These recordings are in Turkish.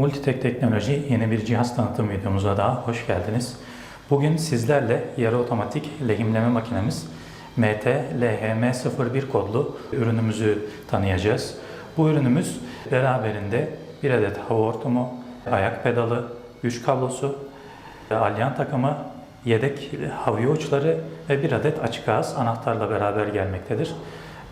Multitek Teknoloji yeni bir cihaz tanıtım videomuza daha hoş geldiniz. Bugün sizlerle yarı otomatik lehimleme makinemiz MT LHM01 kodlu ürünümüzü tanıyacağız. Bu ürünümüz beraberinde bir adet hava hortumu, ayak pedalı, güç kablosu, alyan takımı, yedek havaya uçları ve bir adet açık ağız anahtarla beraber gelmektedir.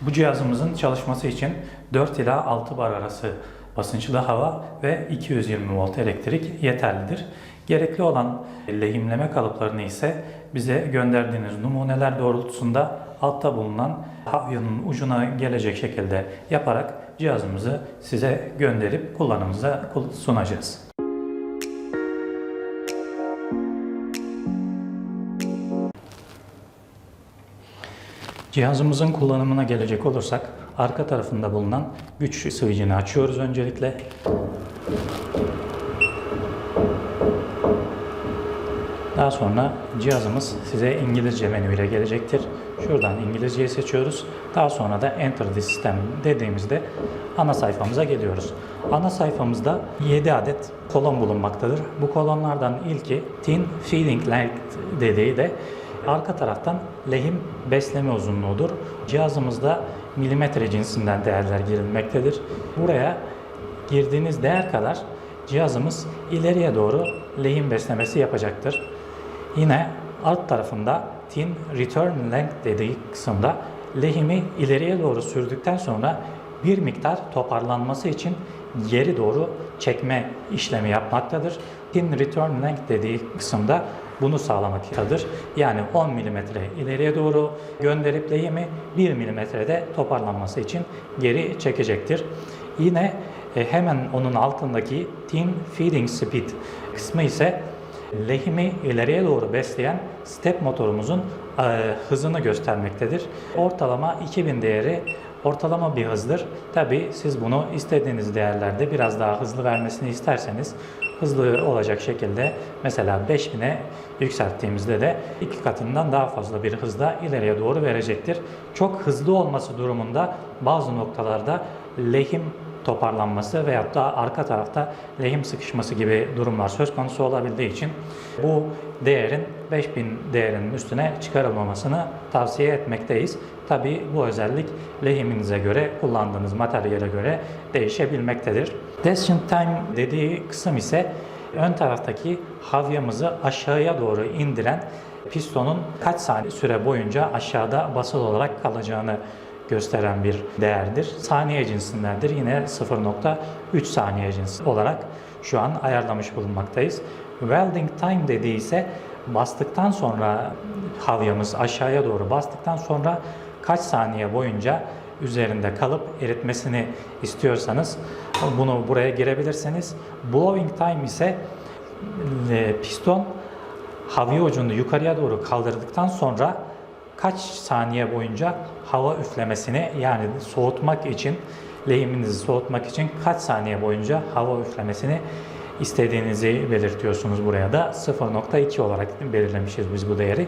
Bu cihazımızın çalışması için 4 ila 6 bar arası basınçlı hava ve 220 volt elektrik yeterlidir. Gerekli olan lehimleme kalıplarını ise bize gönderdiğiniz numuneler doğrultusunda altta bulunan havyonun ucuna gelecek şekilde yaparak cihazımızı size gönderip kullanımıza sunacağız. Cihazımızın kullanımına gelecek olursak arka tarafında bulunan güç switch'ini açıyoruz öncelikle. Daha sonra cihazımız size İngilizce menüyle gelecektir. Şuradan İngilizceyi seçiyoruz. Daha sonra da Enter the System dediğimizde ana sayfamıza geliyoruz. Ana sayfamızda 7 adet kolon bulunmaktadır. Bu kolonlardan ilki Thin Feeding Length dediği de arka taraftan lehim besleme uzunluğudur. Cihazımızda milimetre cinsinden değerler girilmektedir. Buraya girdiğiniz değer kadar cihazımız ileriye doğru lehim beslemesi yapacaktır. Yine alt tarafında Thin Return Length dediği kısımda lehimi ileriye doğru sürdükten sonra bir miktar toparlanması için geri doğru çekme işlemi yapmaktadır. Thin Return Length dediği kısımda bunu sağlamaktadır. Yani 10 mm ileriye doğru gönderip lehimi 1 mm'de toparlanması için geri çekecektir. Yine e, hemen onun altındaki Thin Feeding Speed kısmı ise lehimi ileriye doğru besleyen step motorumuzun e, hızını göstermektedir. Ortalama 2000 değeri ortalama bir hızdır. Tabi siz bunu istediğiniz değerlerde biraz daha hızlı vermesini isterseniz hızlı olacak şekilde mesela 5000'e yükselttiğimizde de iki katından daha fazla bir hızda ileriye doğru verecektir. Çok hızlı olması durumunda bazı noktalarda lehim toparlanması veyahut da arka tarafta lehim sıkışması gibi durumlar söz konusu olabildiği için bu değerin 5000 değerinin üstüne çıkarılmamasını tavsiye etmekteyiz. Tabi bu özellik lehiminize göre, kullandığınız materyale göre değişebilmektedir. Descent time dediği kısım ise ön taraftaki havyamızı aşağıya doğru indiren pistonun kaç saniye süre boyunca aşağıda basılı olarak kalacağını gösteren bir değerdir. Saniye cinsindendir. Yine 0.3 saniye cins olarak şu an ayarlamış bulunmaktayız. Welding time dediği ise bastıktan sonra havyamız aşağıya doğru bastıktan sonra kaç saniye boyunca üzerinde kalıp eritmesini istiyorsanız bunu buraya girebilirsiniz. Blowing time ise e, piston havya ucunu yukarıya doğru kaldırdıktan sonra kaç saniye boyunca hava üflemesini yani soğutmak için lehiminizi soğutmak için kaç saniye boyunca hava üflemesini istediğinizi belirtiyorsunuz buraya da 0.2 olarak belirlemişiz biz bu değeri.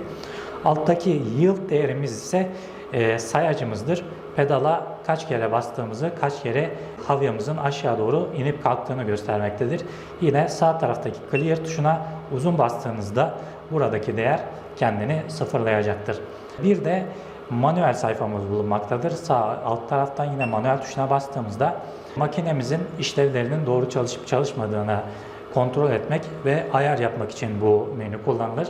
Alttaki yield değerimiz ise e, sayacımızdır. Pedala kaç kere bastığımızı, kaç kere havyamızın aşağı doğru inip kalktığını göstermektedir. Yine sağ taraftaki clear tuşuna uzun bastığınızda buradaki değer kendini sıfırlayacaktır. Bir de manuel sayfamız bulunmaktadır. Sağ alt taraftan yine manuel tuşuna bastığımızda makinemizin işlevlerinin doğru çalışıp çalışmadığını kontrol etmek ve ayar yapmak için bu menü kullanılır.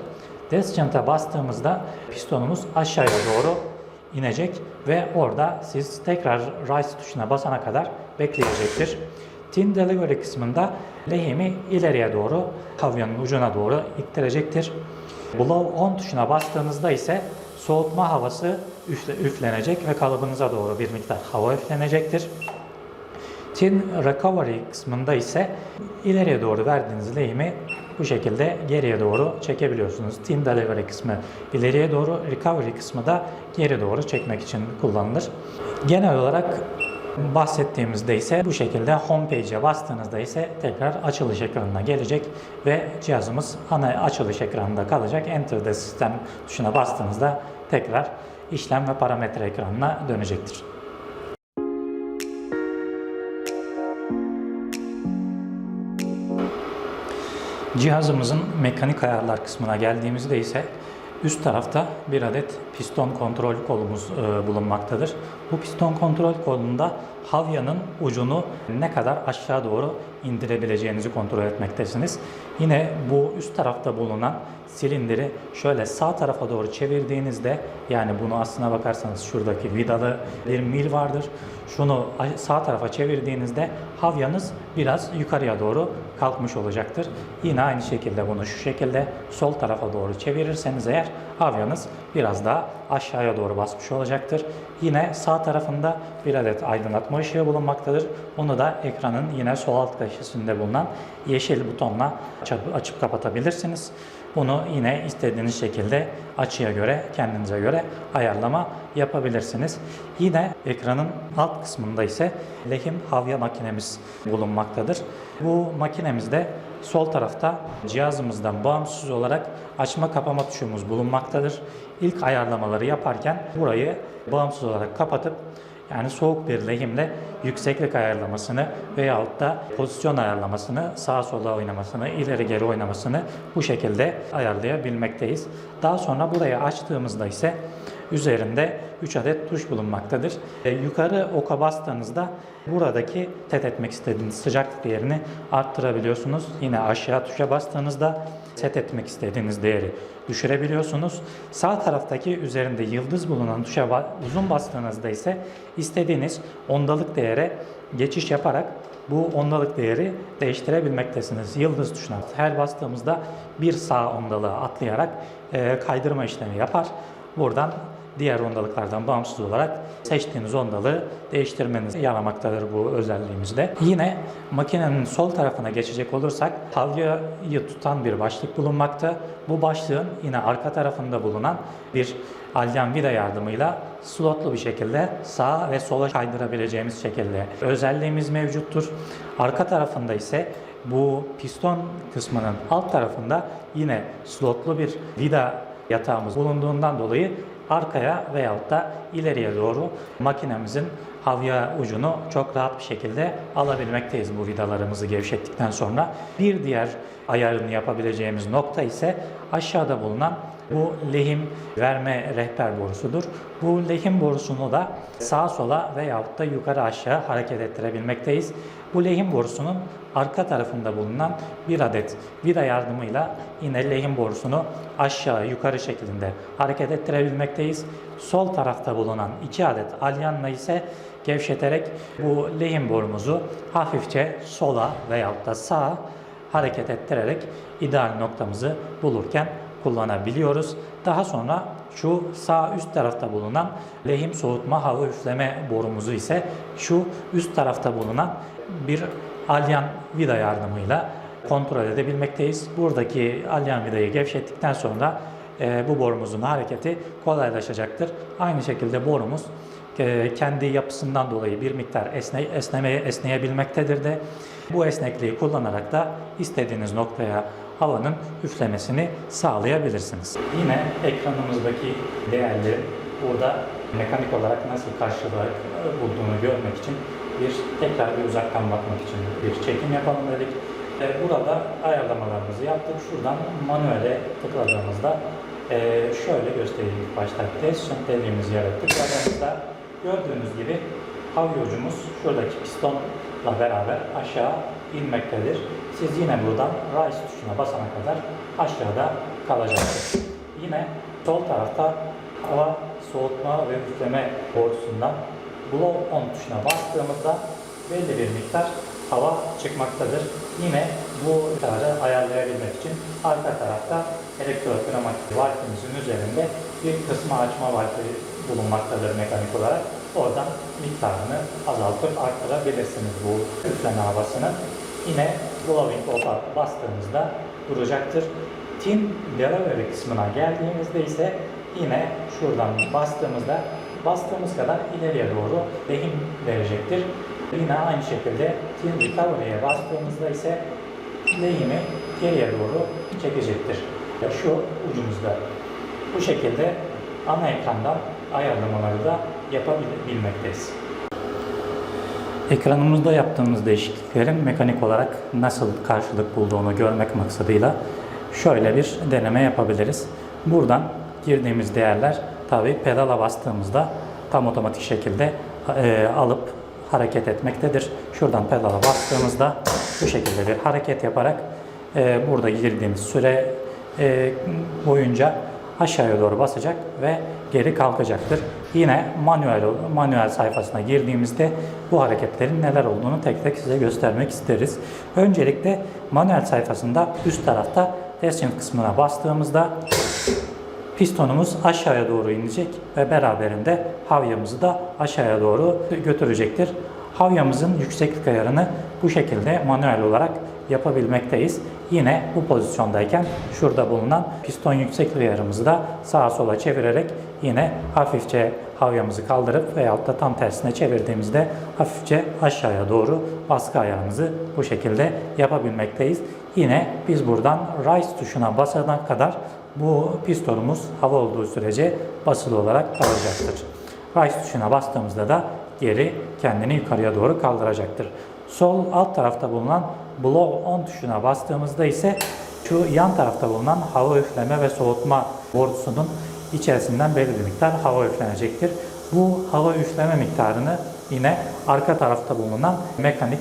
Descent'a bastığımızda pistonumuz aşağıya doğru inecek ve orada siz tekrar rise tuşuna basana kadar bekleyecektir. Tin Delivery kısmında lehimi ileriye doğru, havyonun ucuna doğru ittirecektir. Blow on tuşuna bastığınızda ise soğutma havası üflenecek ve kalıbınıza doğru bir miktar hava üflenecektir. Tin Recovery kısmında ise ileriye doğru verdiğiniz lehimi bu şekilde geriye doğru çekebiliyorsunuz. Tin Delivery kısmı ileriye doğru, Recovery kısmı da geri doğru çekmek için kullanılır. Genel olarak bahsettiğimizde ise bu şekilde home page'e bastığınızda ise tekrar açılış ekranına gelecek ve cihazımız ana açılış ekranında kalacak. Enter the System tuşuna bastığınızda tekrar işlem ve parametre ekranına dönecektir. Cihazımızın mekanik ayarlar kısmına geldiğimizde ise üst tarafta bir adet piston kontrol kolumuz e, bulunmaktadır. Bu piston kontrol kolunda havyanın ucunu ne kadar aşağı doğru indirebileceğinizi kontrol etmektesiniz. Yine bu üst tarafta bulunan silindiri şöyle sağ tarafa doğru çevirdiğinizde yani bunu aslına bakarsanız şuradaki vidalı bir mil vardır. Şunu sağ tarafa çevirdiğinizde havyanız biraz yukarıya doğru kalkmış olacaktır. Yine aynı şekilde bunu şu şekilde sol tarafa doğru çevirirseniz eğer havyanız biraz daha aşağıya doğru basmış olacaktır. Yine sağ tarafında bir adet aydınlatma ışığı bulunmaktadır. Onu da ekranın yine sol alt köşesinde bulunan yeşil butonla açıp, kapatabilirsiniz. Bunu yine istediğiniz şekilde açıya göre, kendinize göre ayarlama yapabilirsiniz. Yine ekranın alt kısmında ise lehim havya makinemiz bulunmaktadır. Bu makinemizde sol tarafta cihazımızdan bağımsız olarak açma kapama tuşumuz bulunmaktadır. İlk ayarlamaları yaparken burayı bağımsız olarak kapatıp yani soğuk bir lehimle yükseklik ayarlamasını veyahut da pozisyon ayarlamasını, sağa sola oynamasını, ileri geri oynamasını bu şekilde ayarlayabilmekteyiz. Daha sonra burayı açtığımızda ise üzerinde 3 adet tuş bulunmaktadır. E, yukarı oka bastığınızda buradaki set etmek istediğiniz sıcaklık değerini arttırabiliyorsunuz. Yine aşağı tuşa bastığınızda set etmek istediğiniz değeri düşürebiliyorsunuz. Sağ taraftaki üzerinde yıldız bulunan tuşa uzun bastığınızda ise istediğiniz ondalık değere geçiş yaparak bu ondalık değeri değiştirebilmektesiniz. Yıldız tuşuna her bastığımızda bir sağ ondalığa atlayarak e, kaydırma işlemi yapar. Buradan diğer ondalıklardan bağımsız olarak seçtiğiniz ondalığı değiştirmeniz yaramaktadır bu özelliğimizde. Yine makinenin sol tarafına geçecek olursak havyayı tutan bir başlık bulunmakta. Bu başlığın yine arka tarafında bulunan bir alyan vida yardımıyla slotlu bir şekilde sağa ve sola kaydırabileceğimiz şekilde özelliğimiz mevcuttur. Arka tarafında ise bu piston kısmının alt tarafında yine slotlu bir vida yatağımız bulunduğundan dolayı arkaya veyahut da ileriye doğru makinemizin havya ucunu çok rahat bir şekilde alabilmekteyiz bu vidalarımızı gevşettikten sonra. Bir diğer ayarını yapabileceğimiz nokta ise aşağıda bulunan bu lehim verme rehber borusudur. Bu lehim borusunu da sağa sola veyahut da yukarı aşağı hareket ettirebilmekteyiz. Bu lehim borusunun arka tarafında bulunan bir adet vida yardımıyla yine lehim borusunu aşağı yukarı şeklinde hareket ettirebilmekteyiz. Sol tarafta bulunan iki adet alyanla ise gevşeterek bu lehim borumuzu hafifçe sola veyahut da sağa hareket ettirerek ideal noktamızı bulurken kullanabiliyoruz. Daha sonra şu sağ üst tarafta bulunan lehim soğutma hava üfleme borumuzu ise şu üst tarafta bulunan bir alyan vida yardımıyla kontrol edebilmekteyiz. Buradaki alyan vidayı gevşettikten sonra e, bu borumuzun hareketi kolaylaşacaktır. Aynı şekilde borumuz e, kendi yapısından dolayı bir miktar esne, esnemeye esneyebilmektedir de bu esnekliği kullanarak da istediğiniz noktaya havanın üflemesini sağlayabilirsiniz. Yine ekranımızdaki değerleri burada mekanik olarak nasıl karşılığı bulduğunu görmek için bir tekrar bir uzaktan bakmak için bir çekim yapalım dedik. E, Burada ayarlamalarımızı yaptık. Şuradan manuele tıkladığımızda e, şöyle göstereyim ilk başta. Test dediğimiz yere tıkladığımızda gördüğünüz gibi havyocumuz şuradaki pistonla beraber aşağı inmektedir. Siz yine buradan rise tuşuna basana kadar aşağıda kalacaktır. Yine sol tarafta hava soğutma ve üfleme borusundan blow on tuşuna bastığımızda belli bir miktar hava çıkmaktadır. Yine bu miktarı ayarlayabilmek için arka tarafta elektrokromatik valfimizin üzerinde bir kısma açma valfi bulunmaktadır mekanik olarak. Oradan miktarını azaltıp arttırabilirsiniz bu üfleme havasını. Yine blowing off'a bastığımızda duracaktır. Tin delivery kısmına geldiğimizde ise yine şuradan bastığımızda bastığımız kadar ileriye doğru lehim verecektir. Yine aynı şekilde tin recovery'e bastığımızda ise lehimi geriye doğru çekecektir. Şu ucumuzda. Bu şekilde ana ekrandan ayarlamaları da yapabilmekteyiz. Ekranımızda yaptığımız değişikliklerin mekanik olarak nasıl karşılık bulduğunu görmek maksadıyla şöyle bir deneme yapabiliriz. Buradan girdiğimiz değerler tabi pedala bastığımızda tam otomatik şekilde e, alıp hareket etmektedir. Şuradan pedala bastığımızda bu şekilde bir hareket yaparak e, burada girdiğimiz süre e, boyunca aşağıya doğru basacak ve geri kalkacaktır. Yine manuel manuel sayfasına girdiğimizde bu hareketlerin neler olduğunu tek tek size göstermek isteriz. Öncelikle manuel sayfasında üst tarafta Descent kısmına bastığımızda pistonumuz aşağıya doğru inecek ve beraberinde havyamızı da aşağıya doğru götürecektir. Havyamızın yükseklik ayarını bu şekilde manuel olarak yapabilmekteyiz. Yine bu pozisyondayken şurada bulunan piston yükseklik ayarımızı da sağa sola çevirerek yine hafifçe havyamızı kaldırıp veyahut da tam tersine çevirdiğimizde hafifçe aşağıya doğru baskı ayarımızı bu şekilde yapabilmekteyiz. Yine biz buradan rise tuşuna basana kadar bu pistonumuz hava olduğu sürece basılı olarak kalacaktır. Rise tuşuna bastığımızda da geri kendini yukarıya doğru kaldıracaktır. Sol alt tarafta bulunan blow on tuşuna bastığımızda ise şu yan tarafta bulunan hava üfleme ve soğutma borusunun içerisinden belirli bir miktar hava üflenecektir. Bu hava üfleme miktarını yine arka tarafta bulunan mekanik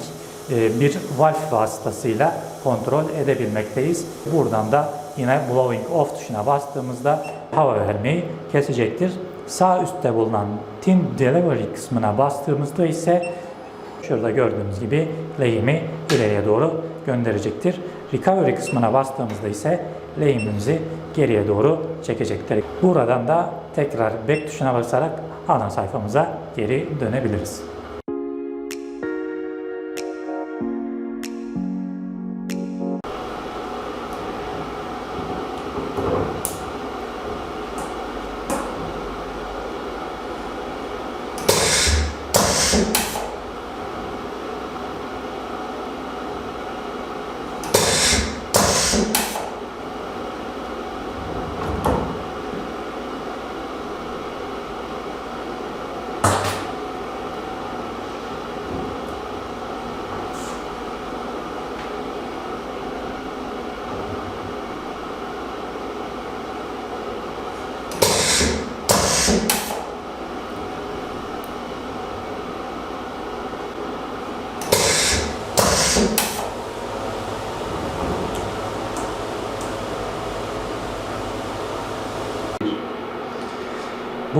e, bir valve vasıtasıyla kontrol edebilmekteyiz. Buradan da yine blowing off tuşuna bastığımızda hava vermeyi kesecektir. Sağ üstte bulunan tin delivery kısmına bastığımızda ise şurada gördüğümüz gibi lehimi ileriye doğru gönderecektir. Recovery kısmına bastığımızda ise lehimimizi geriye doğru çekecektir. Buradan da tekrar back tuşuna basarak ana sayfamıza geri dönebiliriz.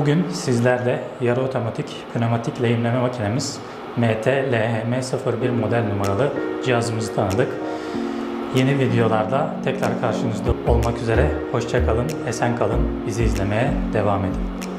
Bugün sizlerle yarı otomatik pneumatik lehimleme makinemiz MT-LHM01 model numaralı cihazımızı tanıdık. Yeni videolarda tekrar karşınızda olmak üzere. Hoşça kalın, esen kalın. Bizi izlemeye devam edin.